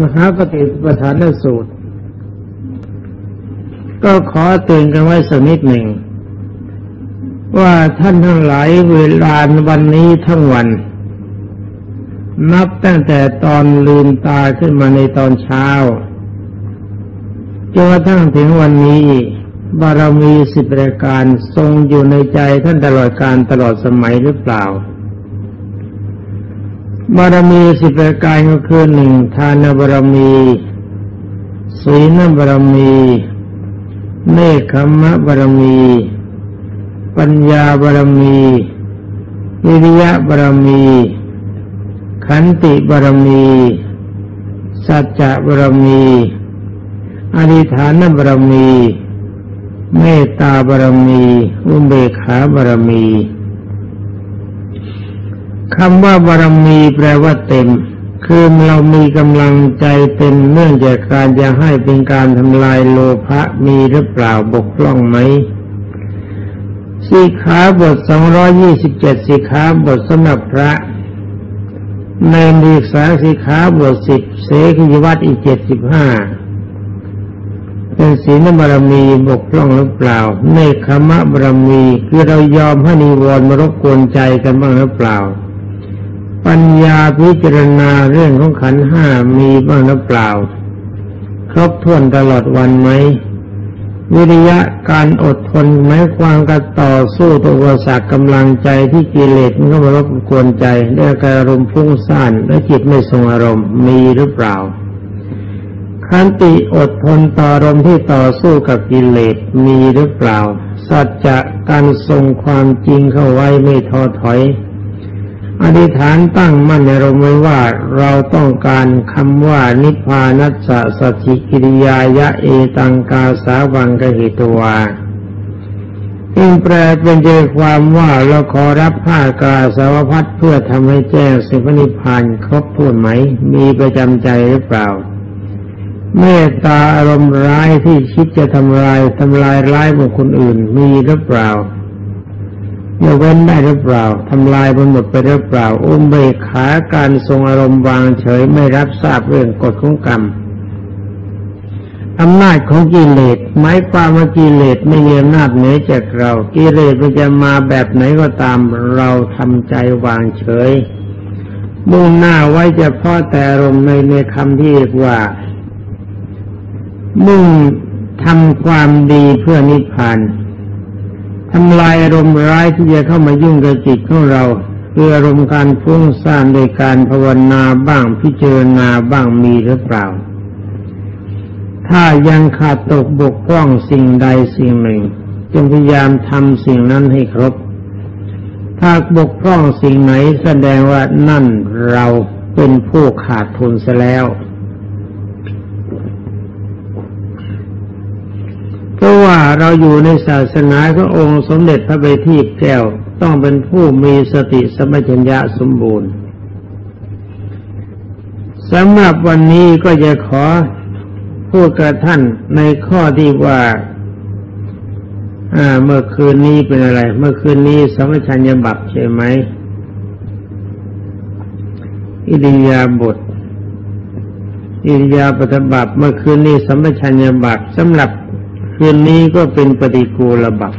มหาปฏิปทานสูตร ก็ขอเตือนกันไว้สักนิดหนึ่ง ว่าท่านทั้งหลายเวลาวันนี้ทั้งวัน นับตั้งแต่ตอนลืมตาขึ้นมาในตอนเช้าจนกระทั่งถึงวันนี้ บารมีสิบประการทรงอยู่ในใจท่านตลอดการตลอดสมัยหรือเปล่า บารมีสิบประการก็คือหนึ่งทานบารมีศีลบารมีเนคขมะบารมี ปัญญาบารมีวิริยะบารมี ขันติบารมี สัจจะบารมีอธิฐานบารมี เมตตาบารมี อุเบกขาบารมี คำว่าบารมีแปลว่าเต็ม คือเรามีกำลังใจเต็มเนื่องจากการจะให้เป็นการทำลายโลภะมีหรือเปล่าบกพร่องไหมสีขาบทสองร้อยี่สิบเจ็ดสีขาบทสำหรับพระในดีกษาสีขาบทสิบเสกิวัตอีกเจ็ดสิบห้าเป็นศีลบารมีบกพร่องหรือเปล่าเนคขมะบารมีคือเรายอมให้นิวรณ์มารบกวนใจกันบ้างหรือเปล่า ปัญญาพิจารณาเรื่องของขันห้ามีบ้างหรือเปล่า ครบถ้วนตลอดวันไหม วิริยะการอดทนไม้ความกันต่อสู้ตัววสรรคกำลังใจที่กิเลสมันก็มารบกวนใจด้การอารมณ์ฟุ้งซ่านและจิตไม่ทรงอารมณ์มีหรือเปล่าขันติอดทนต่ออารมณ์ที่ต่อสู้กับกิเลสมีหรือเปล่า สัจจะการทรงความจริงเข้าไว้ไม่ท้อถอย อธิษฐานตั้งมั่นในรมไว้ว่าเราต้องการคำว่านิพพานัสสะสติกิริยายะเอตังกาสาวังกหิตวาจึงแปลเป็นใจความว่าเราขอรับผ้ากาสาวพัดเพื่อทำให้แจ้งสิพนิพพานครบถ้วนไหม มีประจำใจหรือเปล่า เมตตาอารมณ์ร้ายที่คิดจะทำลายทำลายร้ายบุคคลอื่นมีหรือเปล่า จะเว้นได้หรือเปล่าทำลายมันหมดไปหรือเปล่า อุ้มเบกขาการทรงอารมณ์วางเฉยไม่รับทราบเรื่องกฎของกรรมอำนาจของกิเลสหมายความว่ากิเลสไม่มีอำนาจเหนือจากเรา กิเลสมันจะมาแบบไหนก็ตามเราทำใจวางเฉยมุ่งหน้าไว้เฉพาะแต่อารมณ์ในในคำที่เรียกว่า มุ่งทำความดีเพื่อนิพพาน ทำลายอารมณ์ร้ายที่จะเข้ามายุ่งกับจิตของเราคืออารมณ์การฟุ้งซ่านโดยการภาวนาบ้างพิจารณาบ้างมีหรือเปล่า ถ้ายังขาดตกบกพร่องสิ่งใดสิ่งหนึ่ง จงพยายามทำสิ่งนั้นให้ครบ ถ้าบกพร่องสิ่งไหนแสดงว่านั่นเราเป็นผู้ขาดทุนซะแล้ว ราะว่าเราอยู่ในศาสนาขององค์สมเด็จพระบัณฑิตแก้วต้องเป็นผู้มีสติสมัชัญญะสมบูรณ์สำหรับวันนี้ก็จะขอพูดกับท่านในข้อที่ว่าอ่าเมื่อคืนนี้เป็นอะไร เมื่อคืนนี้สมัชัญญบับใช่ไหมอิริยาบถอิริยาบถบับเมื่อคืนนี้สมัชัญญบับสำหรับ คืนนี้ก็เป็นปฏิกูลบับ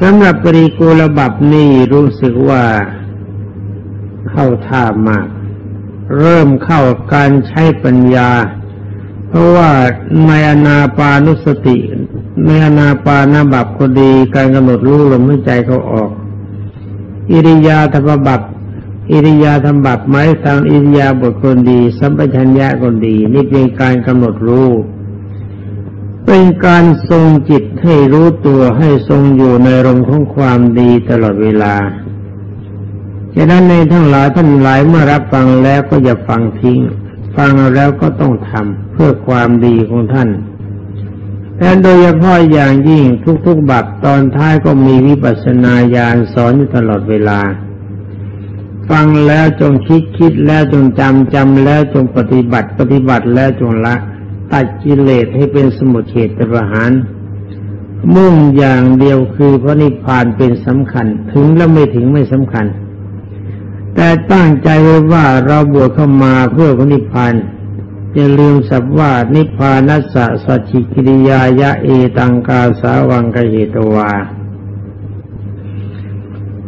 สำหรับปฏิกูลบับนี่รู้สึกว่าเข้าท่ามาก เริ่มเข้าการใช้ปัญญา เพราะว่าในอนาปานุสติ ในอนาปานาบับก็ดีการกำหนดรู้ลมหายใจเขาออก อิริยาธรรมบับอิริยาธรรมบับไม้ทางอิริยาบทคนดี สัมปชัญญะคนดี นี่เป็นการกำหนดรู้ เป็นการทรงจิตให้รู้ตัวให้ทรงอยู่ในรมของความดีตลอดเวลาฉะนั้นในทั้งหลายท่านหลายเมื่อรับฟังแล้วก็อย่าฟังทิ้ง ฟังแล้วก็ต้องทำเพื่อความดีของท่านและโดยเฉพาะอย่างยิ่งทุกๆบัตรตอนท้ายก็มีวิปัสสนาญาณสอนอยู่ตลอดเวลา ฟังแล้วจงคิดคิดแล้วจงจำจำแล้วจงปฏิบัติปฏิบัติแล้วจงละ ตัดกิเลสให้เป็นสมุทเฉตประหาร มุ่งอย่างเดียวคือพระนิพพานเป็นสำคัญ ถึงแล้วไม่ถึงไม่สำคัญ แต่ตั้งใจไว้ว่าเราบวชเข้ามาเพื่อพระนิพพานอย่าลืมสับว่านิพพานัสสะสัจจิกิริยายะเอตังกาสาวังกเหตวา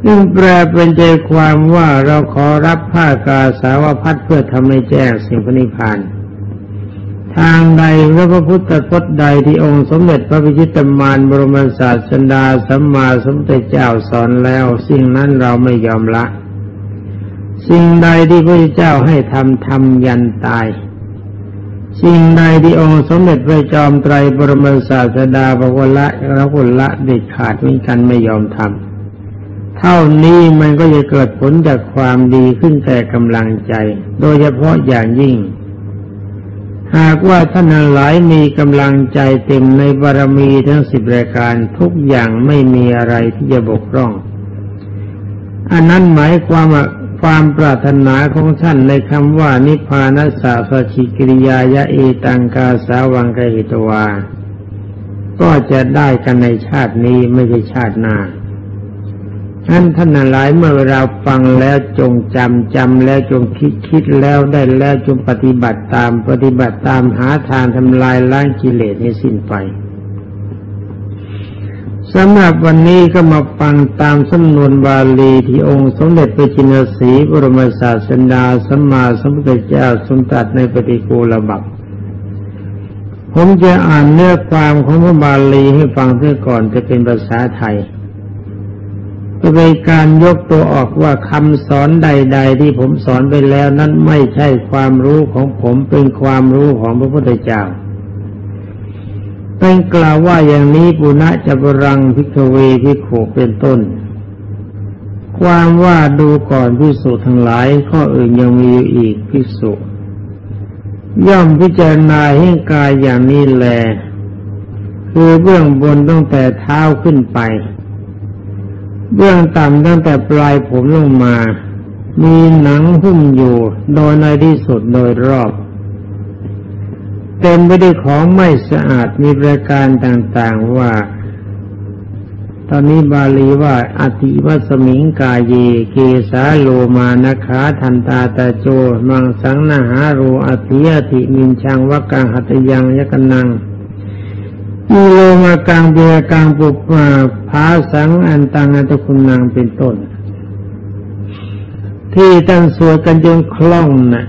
ซึ่งแปลเป็นใจความว่าเราขอรับผ้ากาสาวพัดเพื่อทำให้แจ้งสิ่งพระนิพพาน ทางใดพระพุทธพจน์ใดที่องค์สมเด็จพระพิชิตมารบรมศาสดาสัมมาสัมพุทธเจ้าสอนแล้ว สิ่งนั้นเราไม่ยอมละ สิ่งใดที่พระเจ้าให้ทำทำยันตาย สิ่งใดที่องค์สมเด็จพระจอมไตรบรมศาสดาบอกว่าละเราก็ละเด็ดขาดเหมือนกันไม่ยอมทำเท่านี้มันก็จะเกิดผลจากความดีขึ้นแต่กำลังใจ โดยเฉพาะอย่างยิ่ง หากว่าท่านหลายมีกำลังใจเต็มในบารมีทั้งสิบรายการทุกอย่างไม่มีอะไรที่จะบกพร่อง อันนั้นหมายความว่าความปรารถนาของท่านในคำว่านิพพานัสสะสชิกิริยายะเอตังกาสาวังกหิตวา ก็จะได้กันในชาตินี้ไม่ใช่ชาติหน้า ท่านท่านหลายเมื่อเราฟังแล้วจงจำจำแล้วจงคิดคิดแล้วได้แล้วจงปฏิบัติตามปฏิบัติตามหาทางทำลายล้างกิเลสให้สิ้นไปสำหรับวันนี้ก็มาฟังตามสำนวนบาลีที่องค์สมเด็จพระจินสีบรมศาสดาสัมมาสัมพุทธเจ้าทรงตรัสในปฏิกูลบัพผมจะอ่านเนื้อความของพระบาลีให้ฟังเพื่อก่อนจะเป็นภาษาไทย เป็นการยกตัวออกว่าคำสอนใด ๆ ที่ผมสอนไปแล้วนั้นไม่ใช่ความรู้ของผมเป็นความรู้ของพระพุทธเจ้าเป็นกล่าวว่าอย่างนี้ปุณะจะบรังพิกเวพิโขเป็นต้น ความว่าดูก่อนพิสุทั้งหลาย ข้ออื่นยังมีอยู่อีกพิสุย่อมพิจารณาให้กายอย่างนี้แล คือเบื้องบนตั้งแต่เท้าขึ้นไป เบื้องต่ำตั้งแต่ปลายผมลงมา มีหนังหุ้มอยู่ โดยในที่สุดโดยรอบ เต็มไปด้วยของไม่สะอาดมีประการต่างๆว่า ตอนนี้บาลีว่าอติวัสมิงกาเย เกสาโลมานาขาทันตาตาโจ มังสังนาหารูอธิยติมินชังวกังหัตยังยกนัง มีโลมากังเบียกังปุปมาภาสังอันตังอันตคุณนางเป็นต้น ที่ตั้งสวดกันจนคล่องนะ่ะ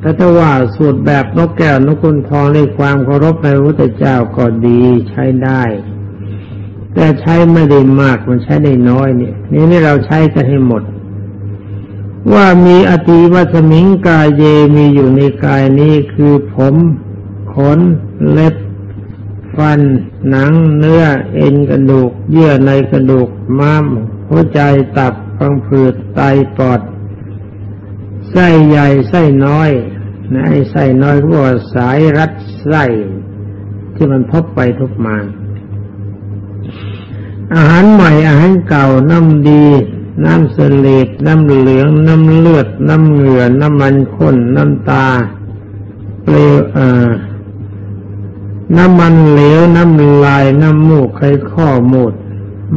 แต่ถ้าว่าสวดแบบนกแก้วนกคุณทองในความเคารพในพระพุทธเจ้าก็ดีใช้ได้ แต่ใช้ไม่ได้มากมันใช้ได้น้อยเนี่ยนี่นี่เราใช้กันให้หมด ว่ามีอติวัสมิงกายเยมีอยู่ในกายนี้คือผมขนเล็บ ฟัน หนังเนื้อเอ็นกระดูก เยื่อในกระดูกม้าม หัวใจตับฟังผืดไตปอด ไส้ใหญ่ไส้น้อยนะไอ้ไส้น้อยก็ว่าสายรัดไส้ที่มันทบไปทบมาอาหารใหม่อาหารเก่าน้ำดี น้ำเสลดน้ำเหลือง น้ำเลือด น้ำเหงื่อ น้ำมันข้น น้ำตา เปลวอ่า น้ำมันเหลวน้ำลายน้ำมูกไขข้อมูด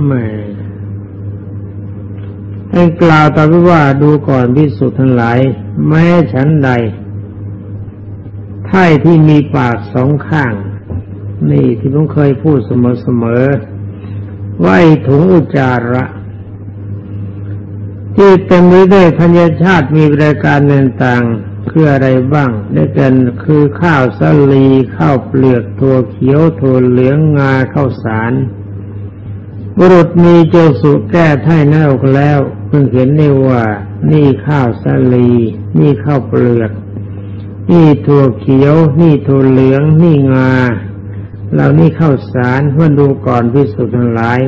แม่ให้กล่าวต่อไว่าดูก่อนพิสุทั้งหลาย แม้ฉันใดไท่ที่มีปากสองข้าง นี่ที่ผมเคยพูดเสมอๆว่าถุงอุจาระ ที่เต็มไปด้วยพัญชาติมีรายการต่าง คืออะไรบ้าง ได้แก่คือข้าวสาลีข้าวเปลือกถั่วเขียวถั่วเหลืองงาข้าวสารบุรุษมีเจสุแก้ไถ่เน่าแล้ว เพิ่งเห็นได้ว่า นี่ข้าวสาลี นี่ข้าวเปลือก นี่ถั่วเขียว นี่ถั่วเหลือง นี่งาเหล่านี้ข้าวสารเพื่อดูก่อนพิสุทธิ์ทั้งหลาย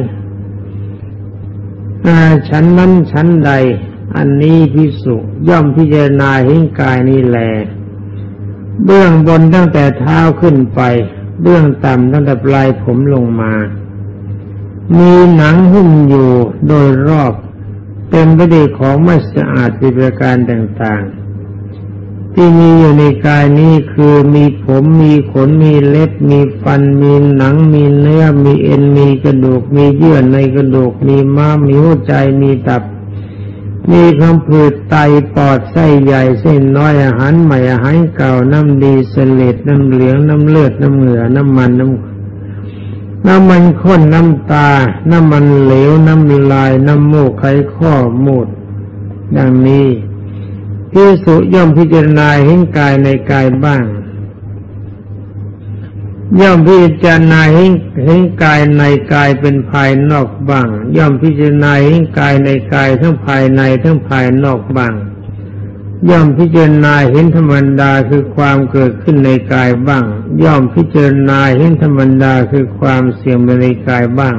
ฉันนั้นฉันใด อันนี้พิสุย่อมพิจารณาเห็นกายนี้แล เบื้องบนตั้งแต่เท้าขึ้นไป เบื้องต่ำตั้งแต่ปลายผมลงมา มีหนังหุ้มอยู่โดยรอบ เต็มไปด้วยของไม่สะอาดปิประการต่างๆ ที่มีอยู่ในกายนี้คือมีผมมีขนมีเล็บ มีฟัน มีหนัง มีเนื้อ มีเอ็นมีกระดูก มีเยื่อในกระดูก มีม้ามมีหัวใจมีตับ มีคำผืดไตปอดไส้ใหญ่เส้นน้อยอาหารใหม่อาหารเก่าน้ำดีเสลดน้ำเหลืองน้ำเลือดน้ำเหงื่อน้ำมันน้ำน้ำมันข้นน้ำตา น้ำมันเหลวน้ำลายน้ำมูกไขข้อมูดดังนี้พิสุย่อมพิจารณาเห็นกายในกายบ้าง ย่อมพิจารณาเห็นเห็นกายในกายเป็นภายนอกบ้าง ย่อมพิจารณาเห็นกายในกายทั้งภายในทั้งภายนอกบ้าง ย่อมพิจารณาเห็นธรรมดาคือความเกิดขึ้นในกายบ้าง ย่อมพิจารณาเห็นธรรมดาคือความเสื่อมในกายบ้าง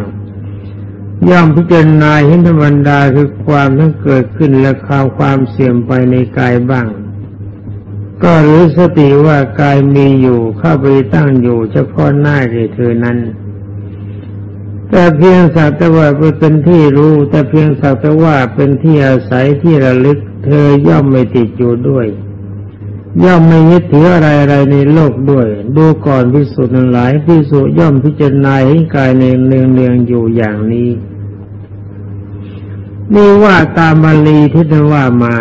ย่อมพิจารณาเห็นธรรมดาคือความทั้งเกิดขึ้นและความความเสื่อมไปในกายบ้าง ก็รู้สติว่ากายมีอยู่เข้าไปตั้งอยู่เฉพาะหน้าเธอนั้น แต่เพียงสักแต่ว่าเป็นที่รู้ แต่เพียงสักแต่ว่าเป็นที่อาศัยที่ระลึก เธอย่อมไม่ติดอยู่ด้วย ย่อมไม่ยึดถืออะไรอะไรในโลกด้วย ดูก่อนพิสุทธิ์หลายพิสุย่อมพิจารณาให้กายในเนืองเนืองอยู่อย่างนี้นี่ว่าตามบาลีที่ท่านว่ามา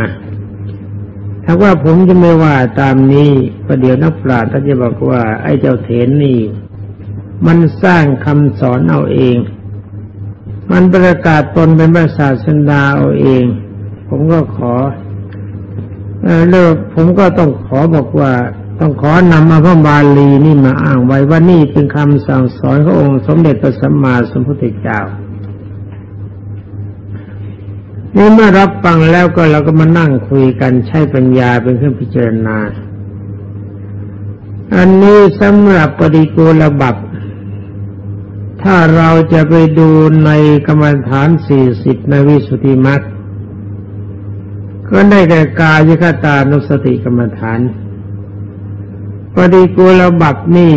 ถ้าว่าผมจะไม่ว่าตามนี้ประเดี๋ยวนักปราชญ์ท่านจะบอกว่าไอ้เจ้าเถนนี่ มันสร้างคำสอนเอาเอง มันประกาศตนเป็นพระศาสดาเอาเอง ผมก็ขอเลิกผมก็ต้องขอบอกว่าต้องขอนำมาพระบาลีนี่มาอ้างไว้ว่านี่เป็นคำสั่งสอนขององค์สมเด็จพระสัมมาสัมพุทธเจ้า นี่เมื่อรับฟังแล้วก็เราก็มานั่งคุยกันใช้ปัญญาเป็นเครื่องพิจารณา อันนี้สำหรับปฏิกูลบับถ้าเราจะไปดูในกรรมฐานสี่สิบในวิสุทธิมรรคก็ได้แก่กายคตานุสติกรรมฐานปฏิกูลบับนี่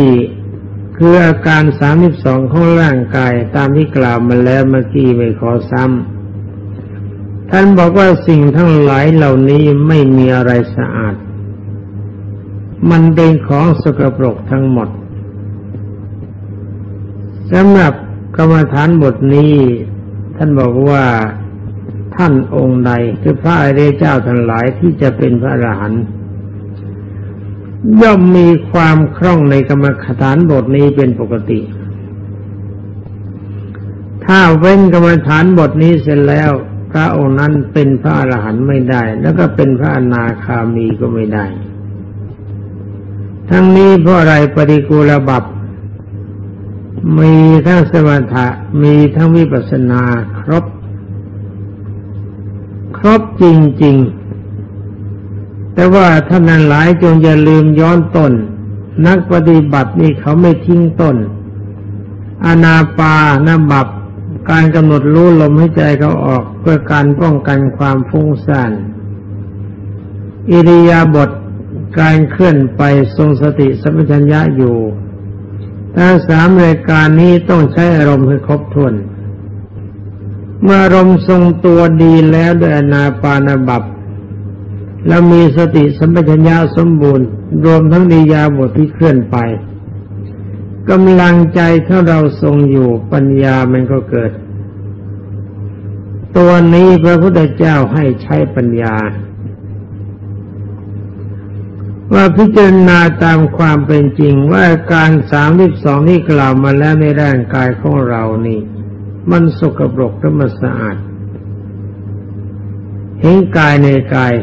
คืออาการสามสิบสองของร่างกายตามที่กล่าวมาแล้วเมื่อกี้ไม่ขอซ้ำ ท่านบอกว่าสิ่งทั้งหลายเหล่านี้ไม่มีอะไรสะอาด มันเป็นของสกปรกทั้งหมดสำหรับกรรมฐานบทนี้ ท่านบอกว่าท่านองค์ใดคือพระอริยเจ้าทั้งหลายที่จะเป็นพระอรหันต์ย่อมมีความคล่องในกรรมฐานบทนี้เป็นปกติ ถ้าเว้นกรรมฐานบทนี้เสร็จแล้ว พระองค์นั้นเป็นพระอรหันต์ไม่ได้ แล้วก็เป็นพระอนาคามีก็ไม่ได้ ทั้งนี้เพราะอะไรปฏิกูลบับมีทั้งสมถะมีทั้งวิปัสสนาครบ ครบจริง ๆ แต่ว่าท่านนั้นหลายจงอย่าลืมย้อนต้นนักปฏิบัตินี่เขาไม่ทิ้งต้นอนาปานบับ การกำหนดรู้ลมให้ใจเขาออกเพื่อการป้องกันความฟุ้งซ่านอิริยาบถการเคลื่อนไปทรงสติสัมปชัญญะอยู่ทั้งสามรายการนี้ต้องใช้อารมณ์ให้ครบถ้วน เมื่ออารมณ์ทรงตัวดีแล้วด้วยนาปานาบับแล้วมีสติสัมปชัญญะสมบูรณ์ รวมทั้งนิยาบทที่เคลื่อนไป กำลังใจถ้าเราทรงอยู่ปัญญามันก็เกิด ตัวนี้พระพุทธเจ้าให้ใช้ปัญญา ว่าพิจารณาตามความเป็นจริงว่าการสามสิบสองที่กล่าวมาแล้วในร่างกายของเรานี่ มันสกปรกหรือมันสะอาดเห็นกายในกาย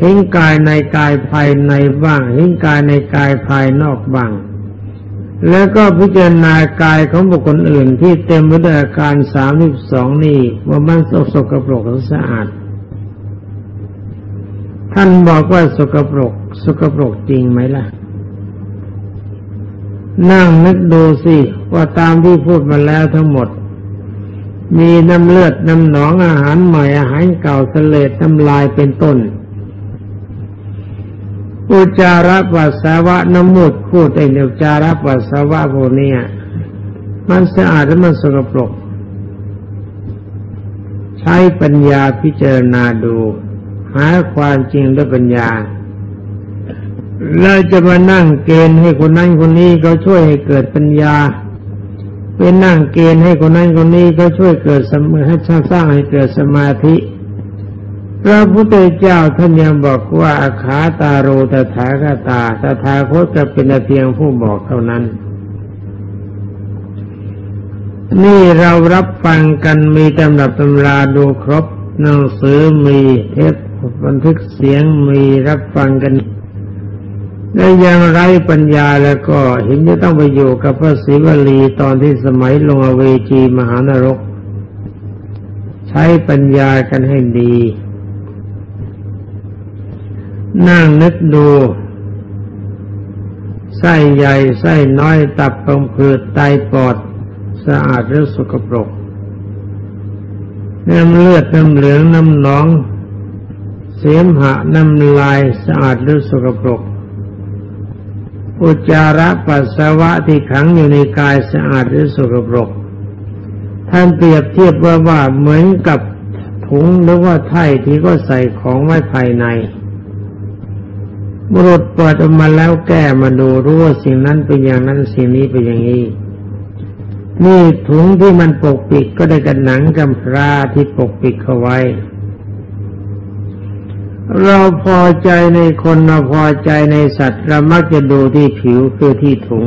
เห็นกายในกายภายในบ้างเห็นกายในกายภายนอกบ้าง แล้วก็พิจารณากายของบุคคลอื่นที่เต็มไปด้วยอาการสามสิบสองนี่ว่ามันสสกปรกหรือสะอาด ท่านบอกว่าสกปรก สกปรกจริงไหมล่ะ นั่งนึกดูสิว่าตามที่พูดมาแล้วทั้งหมด มีน้ำเลือดน้ำหนองอาหารใหม่อาหารเก่าสเสลดน้ำลายเป็นต้น อุจาระปัสสาวะน้ำมูดพูดไอ้เดียจาระปัสสาวะพวกนี้มันสะอาดและมันสกปรก ใช้ปัญญาพิจารณาดู หาความจริงด้วยปัญญาเราจะมานั่งเกณฑ์ให้คนนั้นคนนี้เขาช่วยให้เกิดปัญญาเป็นนั่งเกณฑ์ให้คนนั้นคนนี้เขาช่วยเกิดสมให้สร้างให้เกิดสมาธิ พระพุทธเจ้าท่านยังบอกว่าอาขาตาโรตถาคตาตถาคตจะเป็นเพียงผู้บอกเท่านั้น นี่เรารับฟังกันมีตำรับตำราดูครบหนังสือมีเทปบันทึกเสียงมีรับฟังกันและยังไร้ปัญญาแล้วก็เห็นจะต้องไปอยู่กับพระศิวลีตอนที่สมัยลงอเวจีมหานรก ใช้ปัญญากันให้ดี นั่งนึกดูไส้ใหญ่ไส้น้อยตับปงผืดไตปอดสะอาดหรือสกปรกน้ำเลือดน้ำเหลืองน้ำหนอง เสมหะน้ำลายสะอาดหรือสกปรกอุจจาระปัสสาวะที่ขังอยู่ในกายสะอาดหรือสกปรก ท่านเปรียบเทียบว่าว่าเหมือนกับถุงหรือว่าไถ่ที่ก็ใส่ของไว้ภายใน บุรุษเปิดออกมาแล้วแก้มาดูรู้ว่าสิ่งนั้นเป็นอย่างนั้นสิ่งนี้เป็นอย่างนี้นี่ถุงที่มันปกปิดก็ได้กันหนังกำพร้าที่ปกปิดเข้าไว้ เราพอใจในคนเราพอใจในสัตว์เรามักจะดูที่ผิวคือที่ถุง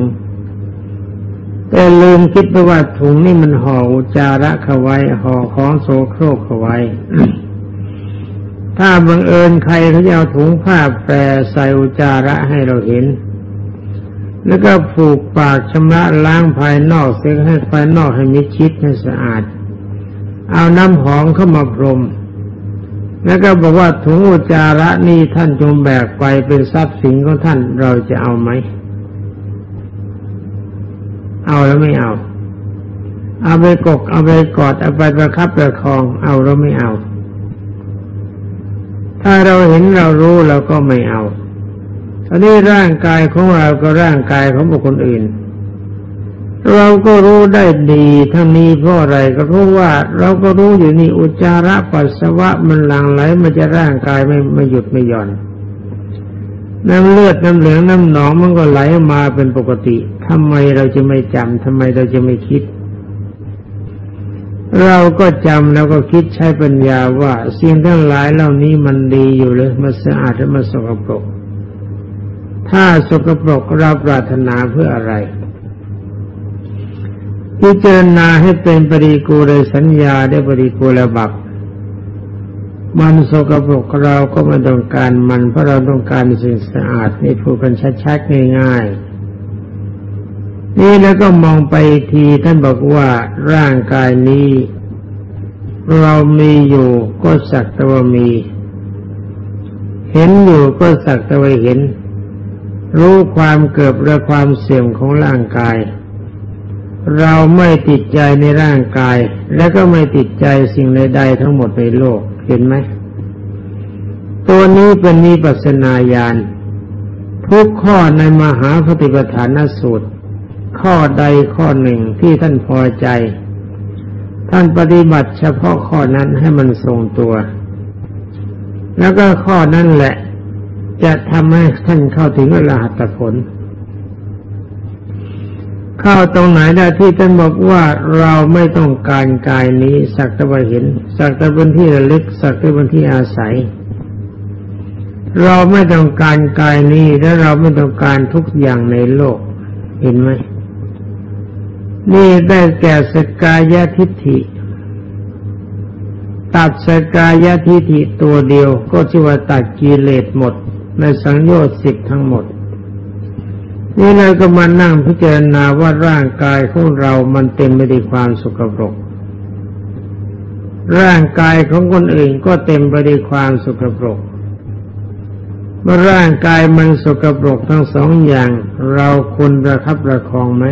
แต่ลืมคิดไปว่าถุงนี่มันห่ออุจาระเข้าไว้ห่อของโสโครกเข้าไว้ ถ้าบังเอิญใครเขาจะเอาถุงผ้าแปรใส่อุจาระให้เราเห็น แล้วก็ผูกปากชำระล้างภายนอกเสียให้ภายนอกให้มิชิดให้สะอาด เอาน้ำหอมเข้ามาพรม แล้วก็บอกว่าถุงอุจาระนี่ท่านจงแบกไปเป็นทรัพย์สินของท่านเราจะเอาไหม เอาแล้วไม่เอา เอาไปกกเอาไปกอดเอาไปประคับประคอง เอาแล้วไม่เอา ถ้าเราเห็นเรารู้เราก็ไม่เอาอันนี้ร่างกายของเราก็ร่างกายของบุคคลอื่น เราก็รู้ได้ดีทั้งนี้เพราะอะไรก็เพราะว่า เราก็รู้อยู่นี่อุจจาระปัสสาวะมันหลั่งไหลมันจะร่างกายไม่ไม่หยุดไม่หย่อน น้ำเลือดน้ำเหลืองน้ำหนองมันก็ไหลมาเป็นปกติทำไมเราจะไม่จำทำไมเราจะไม่คิด เราก็จำแล้วก็คิดใช้ปัญญาว่าสิ่งทั้งหลายเหล่านี้มันดีอยู่เลยมันสะอาดและมันสกปรก ถ้าสกปรกเราปรารถนาเพื่ออะไร พิจารณาให้เป็นปริกูลสัญญาได้ปริกูลบักมันสกปรกเราก็ไม่ต้องการมันเพราะเราต้องการสิ่งสะอาดนี่พูดกันชัดๆง่ายๆ นี่แล้วก็มองไปทีท่านบอกว่าร่างกายนี้ เรามีอยู่ก็สักแต่ว่ามี เห็นอยู่ก็สักแต่ว่าเห็น รู้ความเกิดและความเสื่อมของร่างกาย เราไม่ติดใจในร่างกาย และก็ไม่ติดใจสิ่งใดๆทั้งหมดในโลกเห็นไหมตัวนี้เป็นนิปัสนาญาณทุกข้อในมหาปฏิปทานสูตร ข้อใดข้อหนึ่งที่ท่านพอใจ ท่านปฏิบัติเฉพาะข้อนั้นให้มันทรงตัว แล้วก็ข้อนั้นแหละ จะทำให้ท่านเข้าถึงอรหัตผล เข้าตรงไหนได้ที่ท่านบอกว่าเราไม่ต้องการกายนี้ สักแต่ว่าเห็น สักแต่เป็นที่ระลึก สักแต่เป็นที่อาศัยเราไม่ต้องการกายนี้และเราไม่ต้องการทุกอย่างในโลก เห็นไหม นี่ได้แก่สกายทิฏฐิ ตัดสกายทิฏฐิตัวเดียวก็ชื่อว่าตัดกิเลสหมด ในสังโยชน์สิบทั้งหมด นี่เราก็มานั่งพิจารณาว่าร่างกายของเรามันเต็มไปด้วยความสกปรก ร่างกายของคนอื่นก็เต็มไปด้วยความสกปรกเมื่อร่างกายมันสกปรกทั้งสองอย่าง เราควรประคับประคองไหม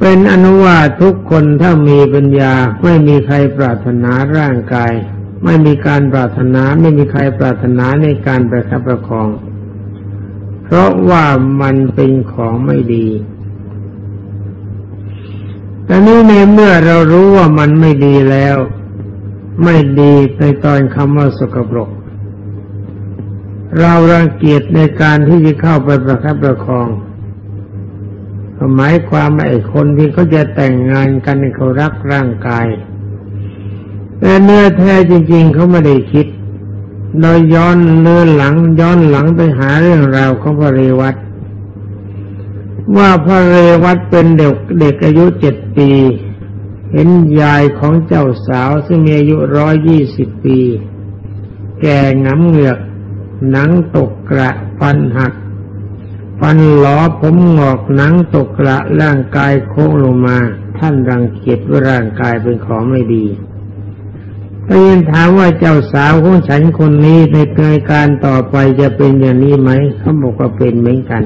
เป็นอนุวาทุกคนถ้ามีปัญญาไม่มีใครปรารถนาร่างกาย ไม่มีการปรารถนาไม่มีใครปรารถนาในการประคับประคอง เพราะว่ามันเป็นของไม่ดีแต่นี้ในเมื่อเรารู้ว่ามันไม่ดีแล้ว ไม่ดีในตอนคำว่าสกปรก เรารังเกียจในการที่จะเข้าไปประคับประคอง หมายความไอ้คนที่เขาจะแต่งงานกันเขารักร่างกาย แต่เนื้อแท้จริง ๆเขาไม่ได้คิดโดยย้อนเนื้อหลังย้อนหลังไปหาเรื่องราวของพระเรวัตว่าพระเรวัตเป็นเด็กเด็กอายุเจ็ดปี เห็นยายของเจ้าสาวซึ่งมีอายุร้อยยี่สิบปี แก่งำเหงือก หนังตกกระฟันหัก ฟันหลอผมหงอกหนังตกกระร่างกายโค้งลงมา ท่านรังเกียจว่าร่างกายเป็นของไม่ดีก็ยินถามว่าเจ้าสาวของฉันคนนี้ในกิดการต่อไปจะเป็นอย่างนี้ไหมเขาบอกว่าเป็นเหมือนกัน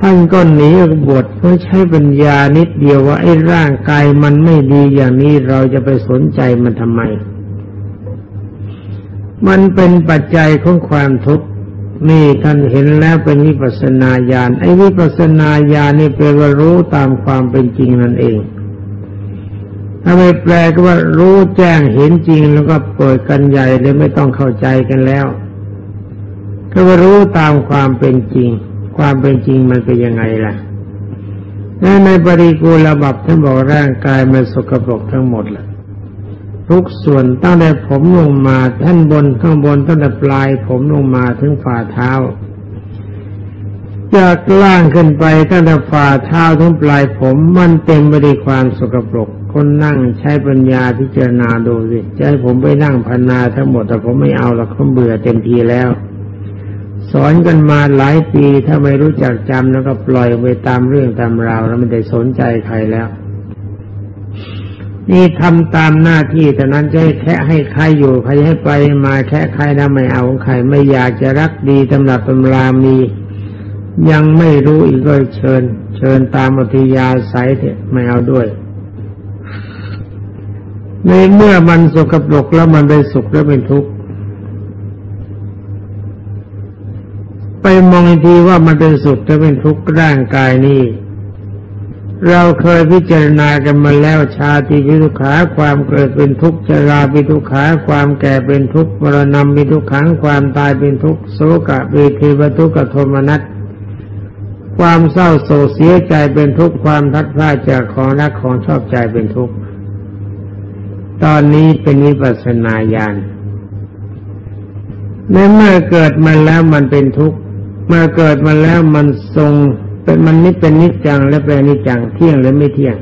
ท่านก็หนีบวชเพื่อใช้ปัญญานิดเดียวว่าไอ้ร่างกายมันไม่ดีอย่างนี้เราจะไปสนใจมันทำไม มันเป็นปัจจัยของความทุกข์ นี่ท่านเห็นแล้วเป็นวิปัสนาญาณไอ้วิปัสนาญาณนี่เป็นว่ารู้ตามความเป็นจริงนั่นเองถ้าไม่แปลก็ว่ารู้แจ้งเห็นจริงแล้วก็เปิดกันใหญ่เลยไม่ต้องเข้าใจกันแล้วก็ว่ารู้ตามความเป็นจริง ความเป็นจริงมันเป็นยังไงล่ะและในปริกูลบับท่านบอกร่างกายมันสกปรกทั้งหมดแหละ ทุกส่วนตั้งแต่ผมลงมาท่านบนข้างบนตั้งแต่ปลายผมลงมาถึงฝ่าเท้าจากล่างขึ้นไปตั้งแต่ฝ่าเท้าถึงปลายผมมันเต็มไปด้วยความสกปรก คนนั่งใช้ปัญญาพิจารณาดูสิจะให้ผมไปนั่งพันนาทั้งหมดแต่ผมไม่เอาหรอกเขาเบื่อเต็มทีแล้ว สอนกันมาหลายปีถ้าไม่รู้จักจำแล้วก็ปล่อยไปตามเรื่องตามราวแล้วไม่ได้สนใจใครแล้ว นี่ทำตามหน้าที่แต่นั้นจะให้แค่ให้ใครอยู่ใครให้ไปมาแค่ใครนะไม่เอาของใครไม่อยากจะรักดีตำรับตำรามี ยังไม่รู้อีกก็เชิญ เชิญตามอธิยาสายเถอะไม่เอาด้วย ในเมื่อมันสกปรกแล้วมันเป็นสุขแล้วเป็นทุกข์ไปมองอีกทีว่ามันเป็นสุขแล้วเป็นทุกข์ร่างกายนี้ เราเคยพิจารณากันมาแล้วชาติปิทุขาความเกิดเป็นทุกข์ชราปิทุขาความแก่เป็นทุกข์มรณะปิทุขังความตายเป็นทุกข์โศกะปิเทวทุกขโทมนัสความเศร้าโศกเสียใจเป็นทุกข์ความทัดพลาดจากของรักของชอบใจเป็นทุกข์ตอนนี้เป็นวิปัสสนาญาณในเมื่อเกิดมาแล้วมันเป็นทุกข์เมื่อเกิดมาแล้วมันทรง เป็นมันนี่เป็นนิจจังและเป็นนิจจังเที่ยงหรือไม่เที่ยง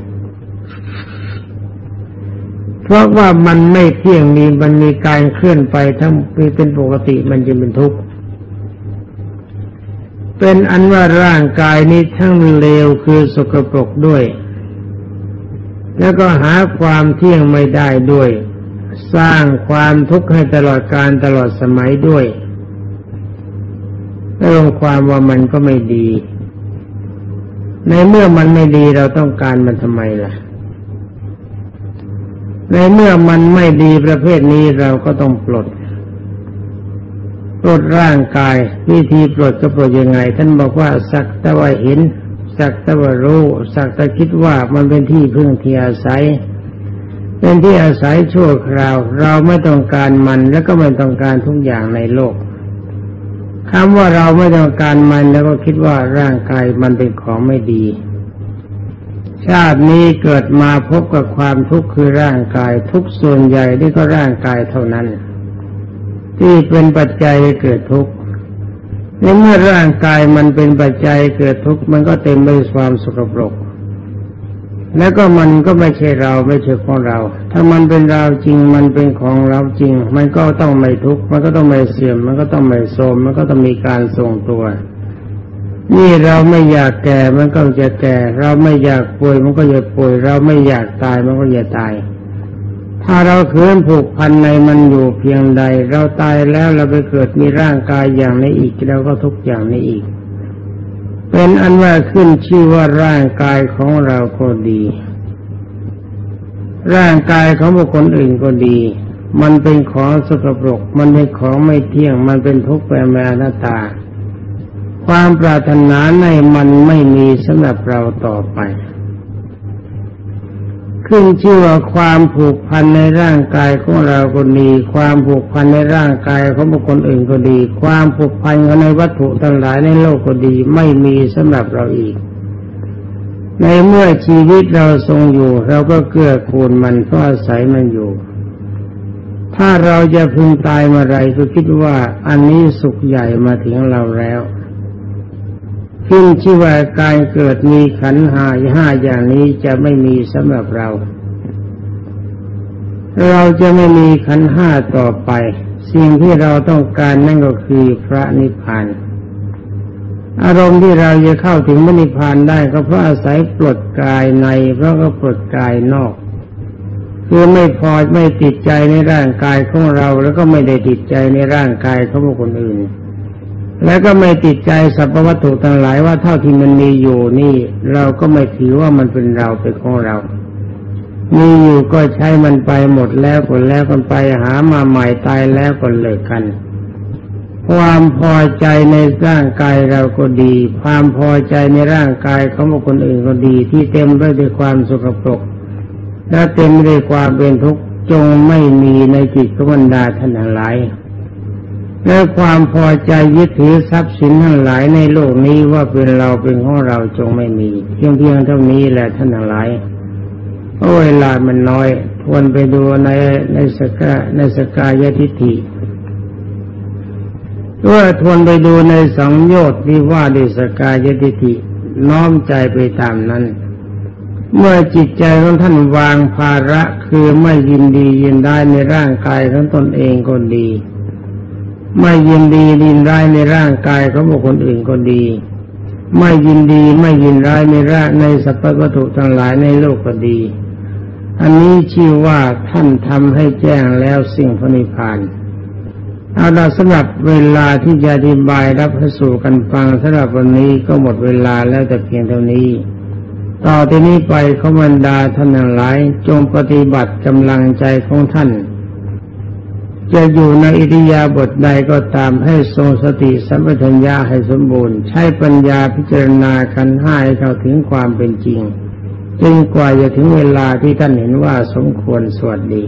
เพราะว่ามันไม่เที่ยงมีมันมีการเคลื่อนไปทั้งเป็นปกติมันจะเป็นทุกข์เป็นอันว่าร่างกายนี้ทั้งเลวคือสกปรกด้วย แล้วก็หาความเที่ยงไม่ได้ด้วย สร้างความทุกข์ให้ตลอดการตลอดสมัยด้วยแลงความว่ามันก็ไม่ดี ในเมื่อมันไม่ดีเราต้องการมันทำไมล่ะ ในเมื่อมันไม่ดีประเภทนี้เราก็ต้องปลด ปลดร่างกาย วิธีปลดก็ปลดยังไง ท่านบอกว่าสักแต่ว่าเห็น สักแต่ว่ารู้ สักแต่คิดว่ามันเป็นที่พึ่งที่อาศัย เป็นที่อาศัยชั่วคราว เราไม่ต้องการมันแล้วก็ไม่ต้องการทุกอย่างในโลก คำว่าเราไม่ต้องการมันแล้วก็คิดว่าร่างกายมันเป็นของไม่ดี ชาตินี้เกิดมาพบกับความทุกข์คือร่างกายทุกส่วนใหญ่ที่ก็ร่างกายเท่านั้น ที่เป็นปัจจัยเกิดทุกข์ในเมื่อร่างกายมันเป็นปัจจัยเกิดทุกข์มันก็เต็มไปด้วยความสกปรก แล้วก็มันก็ไม่ใช่เราไม่ใช่ของเรา ถ้ามันเป็นเราจริง มันเป็นของเราจริง มันก็ต้องไม่ทุกข์มันก็ต้องไม่เสื่อมมันก็ต้องไม่โทรมมันก็ต้องมีการทรงตัว นี่เราไม่อยากแก่มันก็จะแก่ เราไม่อยากป่วยมันก็จะป่วย เราไม่อยากตายมันก็จะตาย ถ้าเราเคืนผูกพันในมันอยู่เพียงใด เราตายแล้วเราไปเกิดมีร่างกายอย่างนี้อีกเราก็ทุกอย่างนี้อีก เป็นอันว่าขึ้นชื่อว่าร่างกายของเราก็ดี ร่างกายของบุคคลอื่นก็ดี มันเป็นของสกปรก มันเป็นของไม่เที่ยง มันเป็นทุกข์แปรแมหน้าตา ความปรารถนาในมันไม่มีสำหรับเราต่อไป ขึ้นชื่อว่าความผูกพันในร่างกายของเราก็ดี ความผูกพันในร่างกายของบุคคลอื่นก็ดี ความผูกพันในวัตถุทั้งหลายในโลกก็ดีไม่มีสำหรับเราอีก ในเมื่อชีวิตเราทรงอยู่ เราก็เกื้อกูลมันเพราะอาศัยมันอยู่ ถ้าเราจะพึงตายเมื่อไรก็คิดว่าอันนี้สุขใหญ่มาถึงเราแล้ว ขึ้นชื่อว่าการเกิดมีขันหาห้าอย่างนี้จะไม่มีสำหรับเรา เราจะไม่มีขันห้าต่อไป สิ่งที่เราต้องการนั่นก็คือพระนิพพานอารมณ์ที่เราจะเข้าถึงมรนิพพานได้ก็เพราะอาศัยปลดกายในเพราะก็ปลดกายนอก คือไม่พอไม่ติดใจในร่างกายของเรา แล้วก็ไม่ได้ติดใจในร่างกายของคนอื่น แล้วก็ไม่ติดใจสรรพวัตถุทั้งหลายว่าเท่าที่มันมีอยู่นี่ เราก็ไม่ถือว่ามันเป็นเราเป็นของเรา มีอยู่ก็ใช้มันไปหมดแล้วก็แล้วกันไปหามาใหม่ตายแล้วก็เลิกกัน ความพอใจในร่างกายเราก็ดี ความพอใจในร่างกายของบุคคลอื่นก็ดี ที่เต็มไปด้วยความสุขปรกและเต็มไปด้วยความเป็นทุกข์จงไม่มีในจิตของบรรดาท่านทั้งหลาย และความพอใจยึดถือทรัพย์สินทั้งหลายในโลกนี้ว่าเป็นเราเป็นของเราจงไม่มีเพียงเพียงเท่านี้แหละท่านทั้งหลายเพราะเวลามันน้อย ทวนไปดูในในสกาในสกายทิฏฐิว่าทวนไปดูในสังโยชน์ที่ว่าด้วยสกายทิฏฐิน้อมใจไปตามนั้น เมื่อจิตใจของท่านวางภาระคือไม่ยินดียินได้ในร่างกายของตนเองก็ดี ไม่ยินดียินร้ายในร่างกายของบุคคลอื่นก็ดี ไม่ยินดีไม่ยินร้ายในร่างในสรรพวัตถุทั้งหลายในโลกก็ดี อันนี้ชื่อว่าท่านทำให้แจ้งแล้วสิ่งพระนิพพานเอาละสำหรับเวลาที่จะอธิบายรับพระสู่กันฟังสำหรับวันนี้ก็หมดเวลาแล้วแต่เพียงเท่านี้ ต่อที่นี้ไปขบันดาท่านทั้งหลาย จงปฏิบัติกำลังใจของท่าน จะอยู่ในอิริยาบถใดก็ตามให้ทรงสติสัมปชัญญะให้สมบูรณ์ ใช้ปัญญาพิจารณาคันห้าให้เข้าถึงความเป็นจริงจนกว่าจะถึงเวลาที่ท่านเห็นว่าสมควรสวัสดี